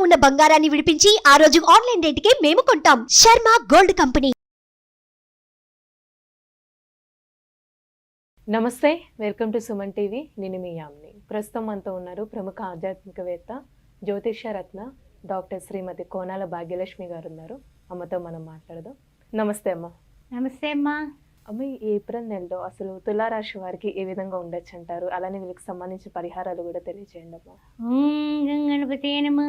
ఉన్న బంగారాన్ని విడిపించి ఆ రోజు ఆన్లైన్ రేటుకే మేము కొంటాం. Sharma gold company. నమస్తే వెల్కమ్ టు సుమన్ టీవీ. నేను మీ యామ్ని. ప్రస్తుతం మనతో ఉన్నారు ప్రముఖ ఆధ్యాత్మికవేత్త జ్యోతిష్య రత్న డాక్టర్ శ్రీమతి కోనాల భాగ్యలక్ష్మి గారు ఉన్నారు. అమ్మతో మనం మాట్లాడదాం. నమస్తే అమ్మ. నమస్తే అమ్మా. అమ్మాయి ఏప్రిల్ నెలలో అసలు తులారాశి వారికి ఏ విధంగా ఉండొచ్చు అంటారు అలానే వీళ్ళకి సంబంధించిన పరిహారాలు కూడా తెలియజేయండి అమ్మ. ఓం గం గణపతే నమ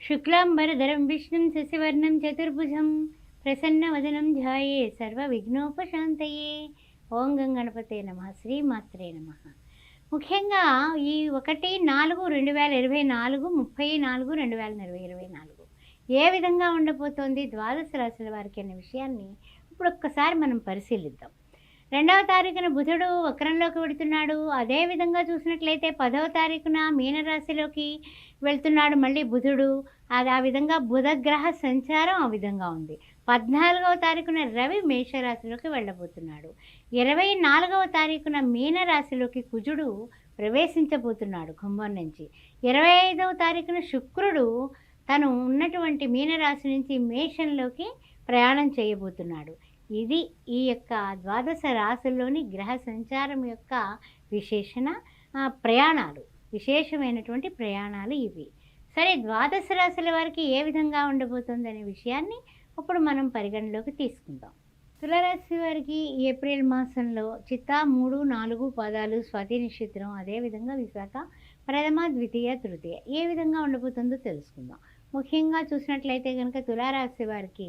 శుక్లాంబరధరం విష్ణుం శశివర్ణం చతుర్భుజం ప్రసన్నవదనం ధ్యాయే సర్వ విఘ్నోపశాంతయే ఓం గం గణపతే నమ. శ్రీమాత్రే నమ. ముఖ్యంగా ఈ ఒకటి నాలుగు రెండు వేల ఇరవై నాలుగు ముప్పై నాలుగు రెండు వేల ఇరవై ఇరవై నాలుగు ఏ విధంగా ఉండబోతోంది ద్వాదశ రాశుల వారికి అనే విషయాన్ని ఇప్పుడు ఒక్కసారి మనం పరిశీలిద్దాం. రెండవ తారీఖున బుధుడు వక్రంలోకి వెడుతున్నాడు. అదే విధంగా చూసినట్లయితే పదవ తారీఖున మీనరాశిలోకి వెళ్తున్నాడు మళ్ళీ బుధుడు. అది ఆ విధంగా బుధగ్రహ సంచారం ఆ విధంగా ఉంది. పద్నాలుగవ తారీఖున రవి మేషరాశిలోకి వెళ్ళబోతున్నాడు. ఇరవై నాలుగవ తారీఖున మీనరాశిలోకి కుజుడు ప్రవేశించబోతున్నాడు కుంభం నుంచి. ఇరవై ఐదవ తారీఖున శుక్రుడు తను ఉన్నటువంటి మీనరాశి నుంచి మేషంలోకి ప్రయాణం చేయబోతున్నాడు. ఇది ఈ యొక్క ద్వాదశ రాశుల్లోని గ్రహ సంచారం యొక్క విశేషణ ప్రయాణాలు. విశేషమైనటువంటి ప్రయాణాలు ఇవి. సరే ద్వాదశ రాశుల వారికి ఏ విధంగా ఉండబోతుందనే విషయాన్ని ఇప్పుడు మనం పరిగణలోకి తీసుకుందాం. తులరాశి వారికి ఏప్రిల్ మాసంలో చిత్తా మూడు నాలుగు పదాలు స్వాతి నక్షత్రం అదేవిధంగా విశాఖ ప్రథమ ద్వితీయ తృతీయ. ఏ విధంగా ఉండబోతుందో తెలుసుకుందాం. ముఖ్యంగా చూసినట్లయితే కనుక తులారాశి వారికి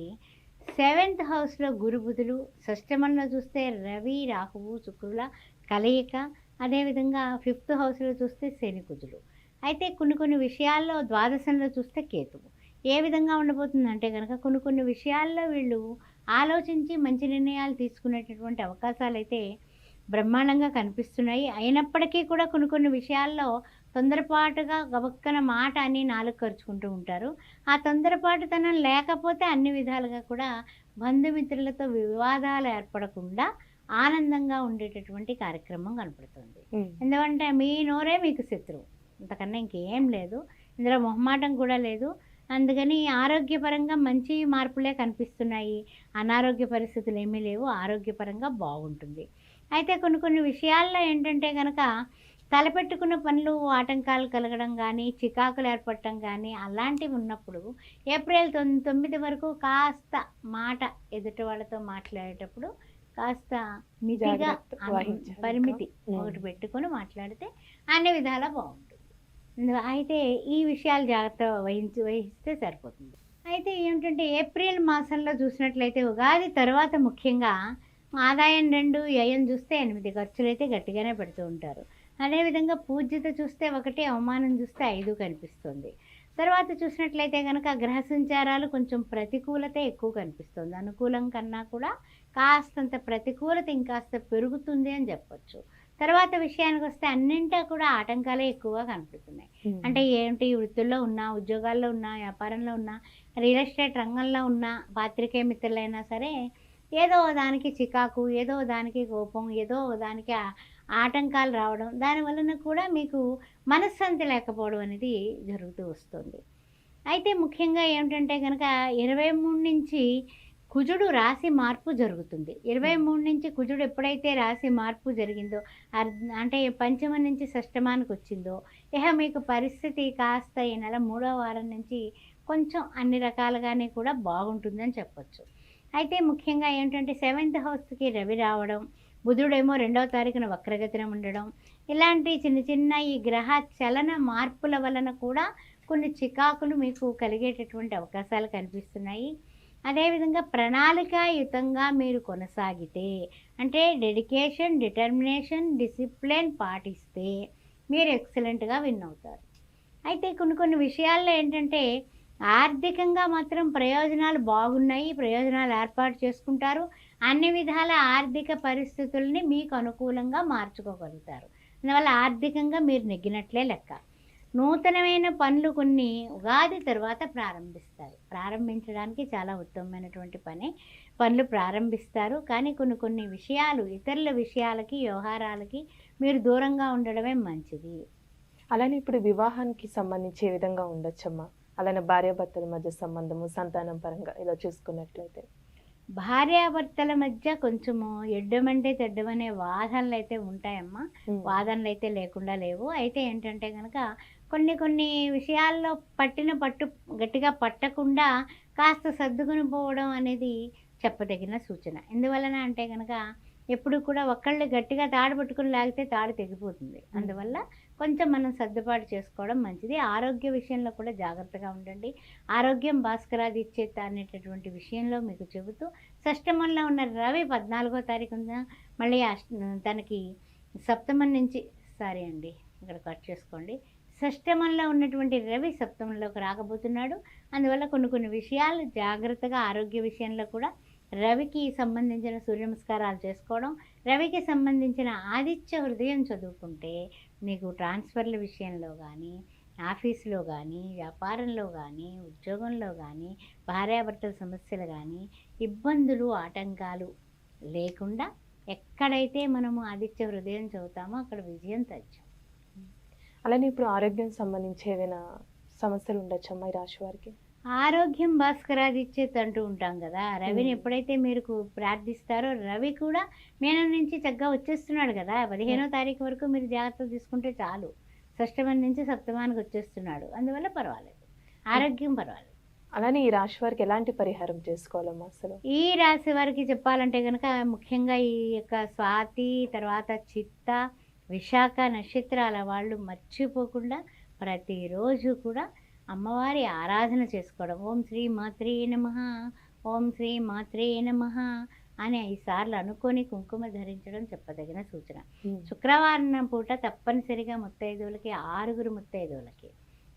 సెవెంత్ హౌస్లో గురు బుధులు షష్టమంలో చూస్తే రవి రాహువు శుక్రుల కలయిక అదేవిధంగా ఫిఫ్త్ హౌస్లో చూస్తే శని కుజులు అయితే కొన్ని కొన్ని విషయాల్లో ద్వాదశంలో చూస్తే కేతువు. ఏ విధంగా ఉండబోతుందంటే కనుక కొన్ని కొన్ని విషయాల్లో వీళ్ళు ఆలోచించి మంచి నిర్ణయాలు తీసుకునేటటువంటి అవకాశాలు అయితే బ్రహ్మాండంగా కనిపిస్తున్నాయి. అయినప్పటికీ కూడా కొన్ని కొన్ని విషయాల్లో తొందరపాటుగా గబక్కన మాట అని నాలుగు ఖర్చుకుంటూ ఉంటారు. ఆ తొందరపాటుతనం లేకపోతే అన్ని విధాలుగా కూడా బంధుమిత్రులతో వివాదాలు ఏర్పడకుండా ఆనందంగా ఉండేటటువంటి కార్యక్రమం కనపడుతుంది. ఎందుకంటే మీ నోరే మీకు శత్రువు. అంతకన్నా ఇంకేం లేదు. ఇందులో మొహమాటం కూడా లేదు. అందుకని ఆరోగ్యపరంగా మంచి మార్పులే కనిపిస్తున్నాయి. అనారోగ్య పరిస్థితులు ఏమీ లేవు. ఆరోగ్యపరంగా బాగుంటుంది. అయితే కొన్ని కొన్ని విషయాల్లో ఏంటంటే కనుక తలపెట్టుకున్న పనులు ఆటంకాలు కలగడం కానీ చికాకులు ఏర్పడటం కానీ అలాంటివి ఉన్నప్పుడు ఏప్రిల్ తొమ్- తొమ్మిది వరకు కాస్త మాట ఎదుటి వాళ్ళతో మాట్లాడేటప్పుడు కాస్త మితిగా వహించాలి. పరిమితి. ఒకటి పెట్టుకొని మాట్లాడితే అన్ని విధాలా బాగుంటుంది అయితే ఈ విషయాలు జాగ్రత్త వహించి వహిస్తే సరిపోతుంది అయితే ఏమిటంటే ఏప్రిల్ మాసంలో చూసినట్లయితే ఉగాది తర్వాత ముఖ్యంగా ఆదాయం రెండు వ్యయం చూస్తే ఎనిమిది ఖర్చులు అయితే గట్టిగానే పెడుతూ ఉంటారు అదేవిధంగా పూజ్యత చూస్తే ఒకటి అవమానం చూస్తే ఐదు కనిపిస్తుంది. తర్వాత చూసినట్లయితే కనుక గ్రహ సంచారాలు కొంచెం ప్రతికూలత ఎక్కువ కనిపిస్తుంది. అనుకూలం కన్నా కూడా కాస్తంత ప్రతికూలత ఇంకాస్త పెరుగుతుంది అని చెప్పొచ్చు. తర్వాత విషయానికి వస్తే అన్నింటా కూడా ఆటంకాలే ఎక్కువగా కనిపిస్తున్నాయి. అంటే ఏంటి వృత్తుల్లో ఉన్నా ఉద్యోగాల్లో ఉన్నా వ్యాపారంలో ఉన్నా రియల్ ఎస్టేట్ రంగంలో ఉన్న పాత్రికేయ మిత్రులైనా సరే ఏదో దానికి చికాకు ఏదో దానికి కోపం ఏదో దానికి ఆటంకాలు రావడం దాని వలన కూడా మీకు మనశ్శాంతి లేకపోవడం అనేది జరుగుతూ వస్తుంది. అయితే ముఖ్యంగా ఏమిటంటే కనుక ఇరవై మూడు నుంచి కుజుడు రాశి మార్పు జరుగుతుంది. ఇరవై మూడు నుంచి కుజుడు ఎప్పుడైతే రాశి మార్పు జరిగిందో అంటే పంచమ నుంచి షష్టమానికి వచ్చిందో ఇక మీకు పరిస్థితి కాస్త ఈ నెల మూడో వారం నుంచి కొంచెం అన్ని రకాలుగానే కూడా బాగుంటుందని చెప్పొచ్చు. అయితే ముఖ్యంగా ఏంటంటే సెవెంత్ హౌస్కి రవి రావడం బుధుడేమో రెండవ తారీఖున వక్రగతిన ఉండడం. ఇలాంటి చిన్న చిన్న ఈ గ్రహ చలన మార్పుల వలన కూడా కొన్ని చికాకులు మీకు కలిగేటటువంటి అవకాశాలు కనిపిస్తున్నాయి. అదేవిధంగా ప్రణాళికాయుతంగా మీరు కొనసాగితే అంటే డెడికేషన్ డిటర్మినేషన్ డిసిప్లిన్ పాటిస్తే మీరు ఎక్సలెంట్గా విన్ అవుతారు. అయితే కొన్ని కొన్ని విషయాల్లో ఏంటంటే ఆర్థికంగా మాత్రం ప్రయోజనాలు బాగున్నాయి ప్రయోజనాలు ఏర్పాటు చేసుకుంటారు. అన్ని విధాల ఆర్థిక పరిస్థితుల్ని మీకు అనుకూలంగా మార్చుకోగలుగుతారు. అందువల్ల ఆర్థికంగా మీరు నెగ్గినట్లే లెక్క. నూతనమైన పనులు కొన్ని ఉగాది తర్వాత ప్రారంభిస్తారు ప్రారంభించడానికి చాలా ఉత్తమమైనటువంటి పని. పనులు ప్రారంభిస్తారు. కానీ కొన్ని కొన్ని విషయాలు ఇతరుల విషయాలకి వ్యవహారాలకి మీరు దూరంగా ఉండడమే మంచిది. అలానే ఇప్పుడు వివాహానికి సంబంధించి ఏ విధంగా ఉండొచ్చమ్మా? అలానే భార్యాభర్తల మధ్య సంబంధము సంతానం పరంగా ఇలా చూసుకున్నట్లయితే. భార్యాభర్తల మధ్య కొంచెము ఎడ్డమంటే తెడ్డమనే వాదనలు అయితే ఉంటాయమ్మా. వాదనలు అయితే లేకుండా లేవు. అయితే ఏంటంటే కనుక కొన్ని కొన్ని విషయాల్లో పట్టిన పట్టు గట్టిగా పట్టకుండా కాస్త సర్దుకుని పోవడం అనేది చెప్పదగిన సూచన. ఎందువలన అంటే కనుక ఎప్పుడు కూడా ఒకళ్ళు గట్టిగా తాడు పట్టుకుని లాగితే తాడు తెగిపోతుంది. అందువల్ల కొంచెం మనం సర్దుబాటు చేసుకోవడం మంచిది. ఆరోగ్య విషయంలో కూడా జాగ్రత్తగా ఉండండి. ఆరోగ్యం భాస్కరాది ఇచ్చేత అనేటటువంటి విషయంలో మీకు చెబుతూ షష్టమంలో ఉన్న రవి పద్నాలుగో తారీఖున మళ్ళీ తనకి సప్తమం నుంచి సారీ అండి ఇక్కడ కట్ చేసుకోండి. షష్టమంలో ఉన్నటువంటి రవి సప్తమంలోకి రాకబోతున్నాడు. అందువల్ల కొన్ని కొన్ని విషయాలు జాగ్రత్తగా ఆరోగ్య విషయంలో కూడా రవికి సంబంధించిన సూర్య నమస్కారాలు చేసుకోవడం రవికి సంబంధించిన ఆదిత్య హృదయం చదువుకుంటే మీకు ట్రాన్స్ఫర్ల విషయంలో కానీ ఆఫీసులో కానీ వ్యాపారంలో కానీ ఉద్యోగంలో కానీ భార్యాభర్తల సమస్యలు కానీ ఇబ్బందులు ఆటంకాలు లేకుండా ఎక్కడైతే మనము ఆదిత్య హృదయం చదువుతామో అక్కడ విజయం తెచ్చాం. అలానే ఇప్పుడు ఆరోగ్యం సంబంధించి ఏదైనా సమస్యలు ఉండొచ్చమ్మా ఈ రాశి వారికి? ఆరోగ్యం భాస్కరాదిచ్చేది అంటూ ఉంటాం కదా. రవిని. ఎప్పుడైతే మీరు ప్రార్థిస్తారో రవి కూడా మీనం నుంచి చక్కగా వచ్చేస్తున్నాడు కదా. పదిహేనో తారీఖు వరకు మీరు జాగ్రత్తలు తీసుకుంటే చాలు. షష్టమం నుంచి సప్తమానికి వచ్చేస్తున్నాడు. అందువల్ల పర్వాలేదు. ఆరోగ్యం పర్వాలేదు. అలానే ఈ రాశి వారికి ఎలాంటి పరిహారం చేసుకోవాలమ్మా అసలు? ఈ రాశి వారికి చెప్పాలంటే కనుక ముఖ్యంగా ఈ యొక్క స్వాతి తర్వాత చిత్త విశాఖ నక్షత్రాల వాళ్ళు మర్చిపోకుండా ప్రతిరోజు కూడా అమ్మవారి ఆరాధన చేసుకోవడం. ఓం శ్రీ మాత్రే నమ ఓం శ్రీ మాత్రే నమ అని ఐదు సార్లు అనుకొని కుంకుమ ధరించడం చెప్పదగిన సూచన. శుక్రవారం పూట తప్పనిసరిగా ముత్తైదువులకి ఆరుగురు ముత్తైదువులకి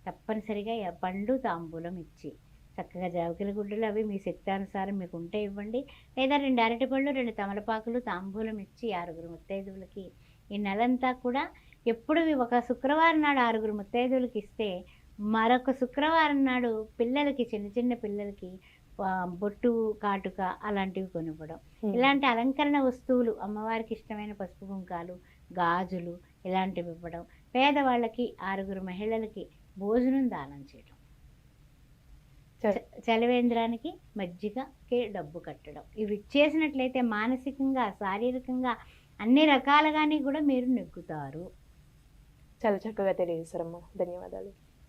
తప్పనిసరిగా పండు తాంబూలం ఇచ్చి చక్కగా జావికల గుడ్డలు అవి మీ శక్తానుసారం మీకు ఉంటే ఇవ్వండి. లేదా రెండు అరటిపళ్ళు రెండు తమలపాకులు తాంబూలం ఇచ్చి ఆరుగురు ముత్తైదువులకి ఈ నెలంతా కూడా ఎప్పుడు ఒక శుక్రవారం నాడు ఆరుగురు ముత్తైదువులకి ఇస్తే మరొక శుక్రవారం నాడు పిల్లలకి చిన్న చిన్న పిల్లలకి బొట్టు కాటుక అలాంటివి కొనివ్వడం. ఇలాంటి అలంకరణ వస్తువులు అమ్మవారికి ఇష్టమైన పసుపు కుంకాలు గాజులు ఇలాంటివి ఇవ్వడం. పేదవాళ్ళకి ఆరుగురు మహిళలకి భోజనం దానం చేయడం. చలివేంద్రానికి మజ్జిగకి డబ్బు కట్టడం. ఇవి చేసినట్లయితే మానసికంగా శారీరకంగా అన్ని రకాలుగాని కూడా మీరు నెగ్గుతారు. చాలా చక్కగా తెలియజేశారమ్మా. ధన్యవాదాలు.